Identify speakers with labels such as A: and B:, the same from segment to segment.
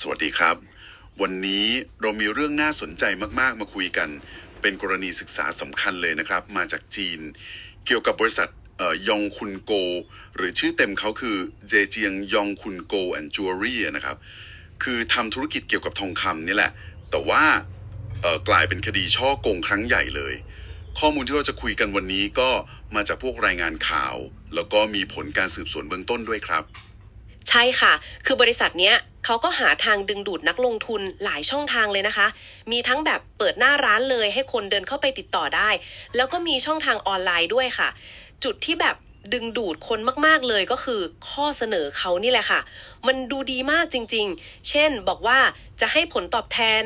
A: สวัสดีครับ วันนี้เรามีเรื่องน่าสนใจมากๆ มาคุยกัน เป็นกรณีศึกษาสำคัญเลยนะครับ มาจากจีน เกี่ยวกับบริษัทยองคุนโก หรือชื่อเต็มเขาคือเจเจียงยองคุนโกแอนด์จิวเลรี่นะครับ คือทำธุรกิจเกี่ยวกับทองคำนี่แหละ แต่ว่ากลายเป็นคดีช่อโกงครั้งใหญ่เลย ข้อมูลที่เราจะคุยกันวันนี้ก็มาจากพวกรายงานข่าว แล้วก็มีผลการสืบสวนเบื้องต้นด้วยครับ
B: ใช่ค่ะ คือบริษัทเนี้ยเขาก็หาทางดึงดูดนักลงทุนหลายช่องทางเลยนะคะ มีทั้งแบบเปิดหน้าร้านเลยให้คนเดินเข้าไปติดต่อได้ แล้วก็มีช่องทางออนไลน์ด้วยค่ะ จุดที่แบบดึงดูดคนมาก ๆ เลยก็คือข้อเสนอเขานี่แหละค่ะ มันดูดีมากจริง ๆ เช่นบอกว่าจะให้ผลตอบแทน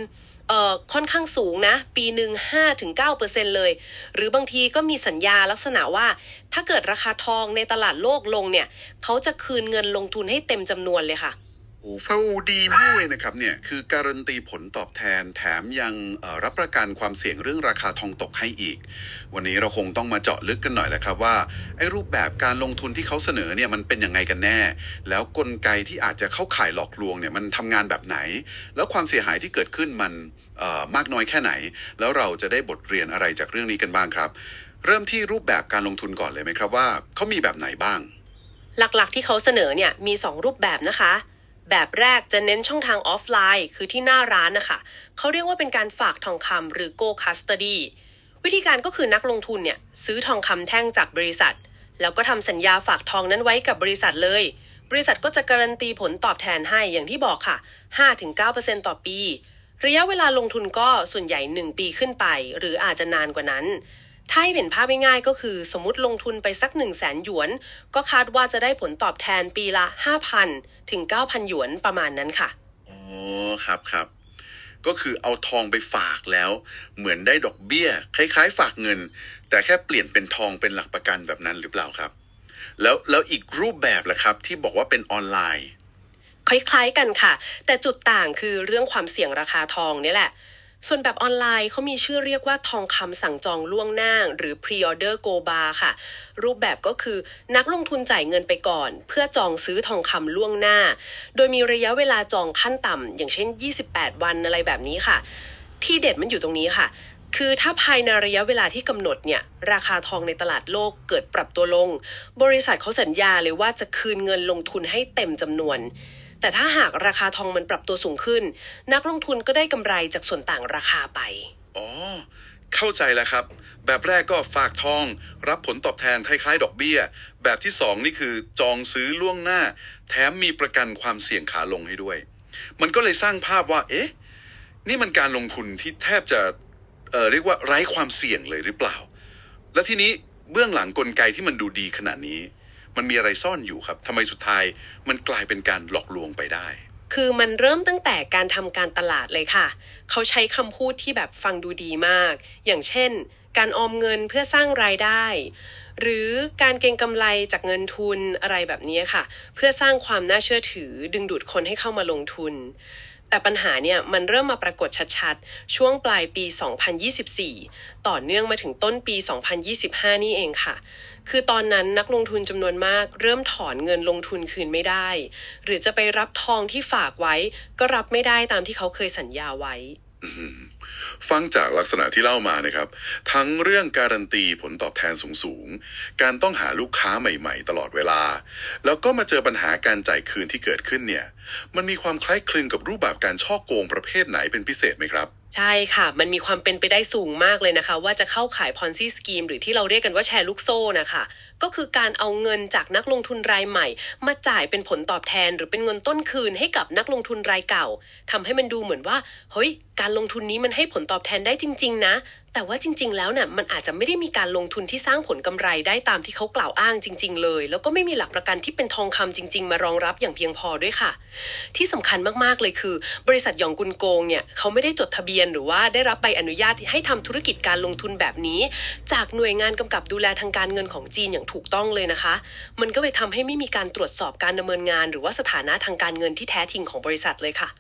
B: เอ่อค่อนข้างสูงนะ ปีหนึ่ง5-9%เซ็นเลย หรือบางทีก็มีสัญญาลักษณะว่า ถ้าเกิดราคาทองในตลาดโลกลงเนี่ย เขาจะคืนเงินลงทุนให้เต็มจำนวนเลยค่ะ
A: ฟังดูดีมากเลยนะครับเนี่ยคือการันตีผลตอบแทนแถมยังรับประกันความเสี่ยงเรื่องราคาทองตกให้อีก วันนี้เราคงต้องมาเจาะลึกกันหน่อยแหละครับว่าไอ้รูปแบบการลงทุนที่เขาเสนอเนี่ยมันเป็นยังไงกันแน่ แล้วกลไกที่อาจจะเข้าข่ายหลอกลวงเนี่ยมันทำงานแบบไหน แล้วความเสียหายที่เกิดขึ้นมันมากน้อยแค่ไหน แล้วเราจะได้บทเรียนอะไรจากเรื่องนี้กันบ้างครับ เริ่มที่รูปแบบการลงทุนก่อนเลยไหมครับว่าเขามีแบบไหนบ้าง
B: หลักๆที่เขาเสนอเนี่ยมี 2 รูปแบบนะคะ แบบแรกจะเน้นช่องทางออฟไลน์ คือที่หน้าร้านนะคะเขาเรียกว่าเป็นการฝากทองคำหรือ go custody วิธีการก็คือนักลงทุนเนี่ยซื้อทองคำแท่งจากบริษัท แล้วก็ทำสัญญาฝากทองนั้นไว้กับบริษัทเลย บริษัทก็จะการันตีผลตอบแทนให้อย่างที่บอกค่ะ 5-9%ต่อปี ระยะเวลาลงทุนก็ส่วนใหญ่ 1 ปีขึ้นไป หรืออาจจะนานกว่านั้น ถ้าให้เห็นภาพง่ายๆก็คือสมมติลงทุนไปสัก 1 0 0 0 0แสนหยวน ก็คาดว่าจะได้ผลตอบแทนปีละ 5,000 ถึง 9,000 หยวนประมาณนั้นค่ะ
A: อ๋อ ครับครับ ก็คือเอาทองไปฝากแล้ว เหมือนได้ดอกเบี้ย คล้ายๆ ฝากเงิน แต่แค่เปลี่ยนเป็นทองเป็นหลักประกันแบบนั้นหรือเปล่าครับ แล้วแล้วอีกรูปแบบล่ะครับ ที่บอกว่าเป็นออนไลน์
B: คล้ายๆกันค่ะ แต่จุดต่างคือเรื่องความเสี่ยงราคาทองนี่แหละ ส่วนแบบออนไลน์เขามีชื่อเรียกว่าทองคำสั่งจองล่วงหน้า หรือ pre-order go bar ค่ะ รูปแบบก็คือนักลงทุนจ่ายเงินไปก่อน เพื่อจองซื้อทองคำล่วงหน้า โดยมีระยะเวลาจองขั้นต่ำอย่างเช่น 28 วันอะไรแบบนี้ค่ะ ที่เด็ดมันอยู่ตรงนี้ค่ะ คือถ้าภายในระยะเวลาที่กำหนดเนี่ย ราคาทองในตลาดโลกเกิดปรับตัวลง บริษัทเขาสัญญาเลยว่าจะคืนเงินลงทุนให้เต็มจำนวน แต่ถ้าหากราคาทองมันปรับตัวสูงขึ้น นักลงทุนก็ได้กำไรจากส่วนต่างราคาไป
A: อ๋อ เข้าใจแล้วครับ แบบแรกก็ฝากทอง รับผลตอบแทนคล้ายๆ ดอกเบี้ย แบบที่สองนี่คือจองซื้อล่วงหน้า แถมมีประกันความเสี่ยงขาลงให้ด้วย มันก็เลยสร้างภาพว่า เอ๊ะ นี่มันการลงทุนที่แทบจะเอ่อเรียกว่าไร้ความเสี่ยงเลยหรือเปล่า แล้วทีนี้เบื้องหลังกลไกที่มันดูดีขนาดนี้ มันมีอะไรซ่อนอยู่ครับทำไมสุดท้ายมันกลายเป็นการหลอกลวงไปได้
B: คือมันเริ่มตั้งแต่การทำการตลาดเลยค่ะ เขาใช้คำพูดที่แบบฟังดูดีมาก อย่างเช่น การออมเงินเพื่อสร้างรายได้ หรือการเก็งกำไรจากเงินทุนอะไรแบบนี้ค่ะ เพื่อสร้างความน่าเชื่อถือดึงดูดคนให้เข้ามาลงทุน แต่ปัญหาเนี่ยมันเริ่มมาปรากฏชัดๆ ช่วงปลายปี 2024 ต่อเนื่องมาถึงต้นปี 2025 นี่เองค่ะ คือตอนนั้นนักลงทุนจำนวนมาก เริ่มถอนเงินลงทุนคืนไม่ได้ หรือจะไปรับทองที่ฝากไว้ ก็รับไม่ได้ตามที่เขาเคยสัญญาไว้
A: ฟังจากลักษณะที่เล่ามานะครับ ทั้งเรื่องการันตีผลตอบแทนสูงๆ การต้องหาลูกค้าใหม่ๆ ตลอดเวลา แล้วก็มาเจอปัญหาการจ่ายคืนที่เกิดขึ้นเนี่ย มันมีความคล้ายคลึงกับรูปแบบการช่อโกงประเภทไหนเป็นพิเศษไหมครับ
B: ใช่ค่ะ มันมีความเป็นไปได้สูงมากเลยนะคะ ว่าจะเข้าขายพอนซี่สกีมหรือที่เราเรียกกันว่าแชร์ลูกโซ่นะคะ ก็คือการเอาเงินจากนักลงทุนรายใหม่ มาจ่ายเป็นผลตอบแทน หรือเป็นเงินต้นคืนให้กับนักลงทุนรายเก่าทำให้มันดูเหมือนว่า เฮ้ย การลงทุนนี้มันให้ผลตอบแทนได้จริง ๆ นะ แต่ว่าจริง ๆ แล้วเนี่ยมันอาจจะไม่ได้มีการลงทุนที่สร้างผลกำไรได้ตามที่เขากล่าวอ้างจริง ๆ เลย แล้วก็ไม่มีหลักประกันที่เป็นทองคำจริง ๆ มารองรับอย่างเพียงพอด้วยค่ะ ที่สำคัญมากๆเลยคือ บริษัทหยองกุนโกงเนี่ยเขาไม่ได้จดทะเบียนหรือว่าได้รับใบอนุญาตให้ทำธุรกิจการลงทุนแบบนี้ จากหน่วยงานกำกับดูแลทางการเงินของจีนอย่างถูกต้องเลยนะคะ มันก็เลยทำให้ไม่มีการตรวจสอบการดำเนินงาน หรือว่าสถานะทางการเงินที่แท้จริงของบริษัทเลยค่ะ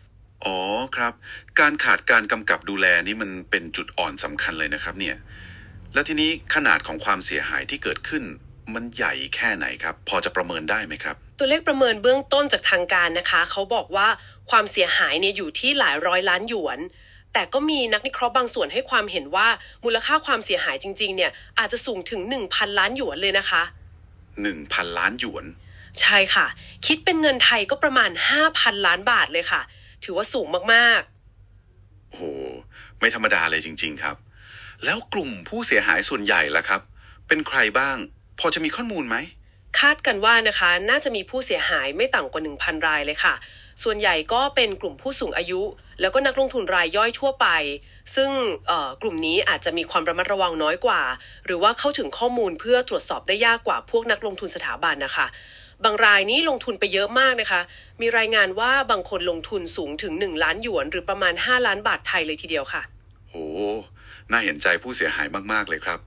A: อ๋อครับ การขาดการกำกับดูแลนี่มันเป็นจุดอ่อนสำคัญเลยนะครับเนี่ย แล้วทีนี้ขนาดของความเสียหายที่เกิดขึ้น มันใหญ่แค่ไหนครับ พอจะประเมินได้ไหมครับ
B: ตัวเลขประเมินเบื้องต้นจากทางการนะคะ เขาบอกว่าความเสียหายเนี่ยอยู่ที่หลายร้อยล้านหยวน แต่ก็มีนักวิเคราะห์บางส่วนให้ความเห็นว่ามูลค่าความเสียหายจริง ๆ เนี่ยอาจจะสูงถึง 1,000 ล้านหยวนเลยนะคะ
A: 1,000 ล้านหยวน
B: ใช่ค่ะ คิดเป็นเงินไทยก็ประมาณ 5,000 ล้านบาทเลยค่ะ ถือว่าสูงมากๆ
A: โอ้โห ไม่ธรรมดาเลยจริง ๆ ครับ แล้วกลุ่มผู้เสียหายส่วนใหญ่ล่ะครับ เป็นใครบ้าง พอจะมีข้อมูลไหม
B: คาดกันว่านะคะ น่าจะมีผู้เสียหายไม่ต่ำกว่า 1,000 รายเลยค่ะ ส่วนใหญ่ก็เป็นกลุ่มผู้สูงอายุ แล้วก็นักลงทุนรายย่อยทั่วไป ซึ่งเอ่อกลุ่มนี้อาจจะมีความระมัดระวังน้อยกว่า หรือว่าเข้าถึงข้อมูลเพื่อตรวจสอบได้ยากกว่าพวกนักลงทุนสถาบันนะคะ บางรายนี้ลงทุนไปเยอะมากนะคะ มีรายงานว่าบางคนลงทุนสูงถึง 1 ล้านหยวน หรือประมาณ 5 ล้านบาทไทยเลยทีเดียวค่ะ
A: โห น่าเห็นใจผู้เสียหายมาก ๆ เลยครับ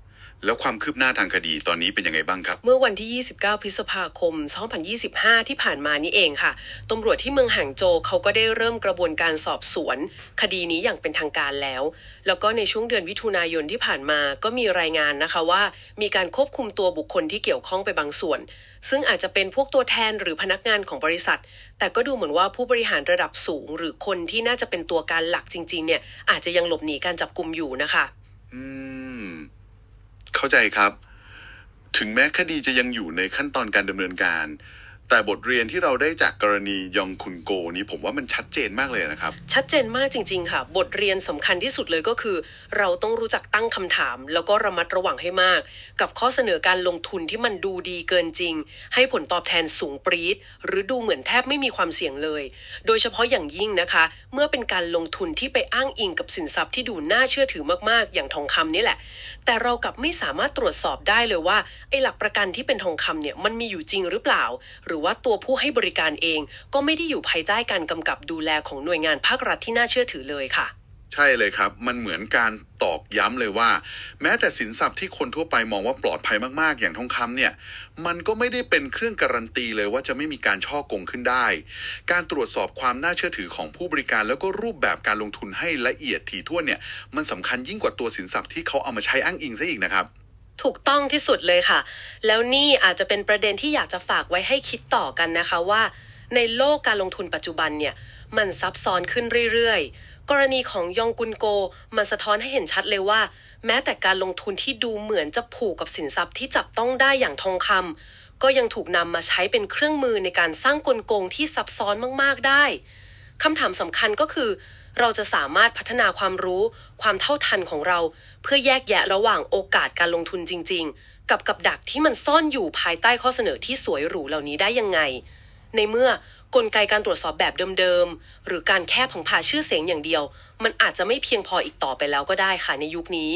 A: แล้วความคืบหน้าทางคดีตอนนี้เป็นยังไงบ้างครับ
B: เมื่อวันที่ 29 พฤษภาคม 2025 ที่ผ่านมานี่เองค่ะตำรวจที่เมืองหางโจเขาก็ได้เริ่มกระบวนการสอบสวน คดีนี้อย่างเป็นทางการแล้ว แล้วก็ในช่วงเดือนมิถุนายนที่ผ่านมาก็มีรายงานนะคะว่า มีการควบคุมตัวบุคคลที่เกี่ยวข้องไปบางส่วน ซึ่งอาจจะเป็นพวกตัวแทนหรือพนักงานของบริษัท แต่ก็ดูเหมือนว่าผู้บริหารระดับสูง หรือคนที่น่าจะเป็นตัวการหลักจริง ๆ เนี่ยอาจจะยังหลบหนีการจับกลุ่มอยู่นะคะ
A: อืม เข้าใจครับ ถึงแม้คดีจะยังอยู่ในขั้นตอนการดำเนินการ แต่บทเรียนที่เราได้จากกรณียองคุนโกนี้ผมว่ามันชัดเจนมากเลยนะครับ
B: ชัดเจนมากจริง ๆ ค่ะ บทเรียนสำคัญที่สุดเลยก็คือ เราต้องรู้จักตั้งคำถาม แล้วก็ระมัดระวังให้มาก กับข้อเสนอการลงทุนที่มันดูดีเกินจริง ให้ผลตอบแทนสูงปรี๊ดหรือดูเหมือนแทบไม่มีความเสี่ยงเลย โดยเฉพาะอย่างยิ่งนะคะ เมื่อเป็นการลงทุนที่ไปอ้างอิงกับสินทรัพย์ที่ดูน่าเชื่อถือมากๆ อย่างทองคำนี่แหละ แต่เรากลับไม่สามารถตรวจสอบได้เลยว่าไอ้หลักประกันที่เป็นทองคำเนี่ยมันมีอยู่จริงหรือเปล่า หรือว่าตัวผู้ให้บริการเอง ก็ไม่ได้อยู่ภายใต้การกำกับดูแลของหน่วยงานภาครัฐที่น่าเชื่อถือเลยค่ะ
A: ใช่เลยครับ มันเหมือนการตอกย้ำเลยว่า แม้แต่สินทรัพย์ที่คนทั่วไปมองว่าปลอดภัยมากๆ อย่างทองคำเนี่ย มันก็ไม่ได้เป็นเครื่องการันตีเลยว่าจะไม่มีการช่อโกงขึ้นได้ การตรวจสอบความน่าเชื่อถือของผู้บริการแล้วก็รูปแบบการลงทุนให้ละเอียดถี่ถ้วนเนี่ย มันสำคัญยิ่งกว่าตัวสินทรัพย์ที่เขาเอามาใช้อ้างอิงซะอีกนะครับ
B: ถูกต้องที่สุดเลยค่ะ แล้วนี่อาจจะเป็นประเด็นที่อยากจะฝากไว้ให้คิดต่อกันนะคะว่า ในโลกการลงทุนปัจจุบันเนี่ยมันซับซ้อนขึ้นเรื่อยๆ กรณีของยองกุนโก มันสะท้อนให้เห็นชัดเลยว่า แม้แต่การลงทุนที่ดูเหมือนจะผูกกับสินทรัพย์ที่จับต้องได้อย่างทองคำก็ยังถูกนำมาใช้เป็นเครื่องมือในการสร้างกลโกงที่ซับซ้อนมากๆได้คำถามสำคัญก็คือ เราจะสามารถพัฒนาความรู้ ความเท่าทันของเรา เพื่อแยกแยะระหว่างโอกาสการลงทุนจริง ๆ กับกับดักที่มันซ่อนอยู่ภายใต้ข้อเสนอที่สวยหรูเหล่านี้ได้ยังไง ในเมื่อกลไกการตรวจสอบแบบเดิมๆ หรือการแค่ผงผาชื่อเสียงอย่างเดียว มันอาจจะไม่เพียงพออีกต่อไปแล้วก็ได้ค่ะในยุคนี้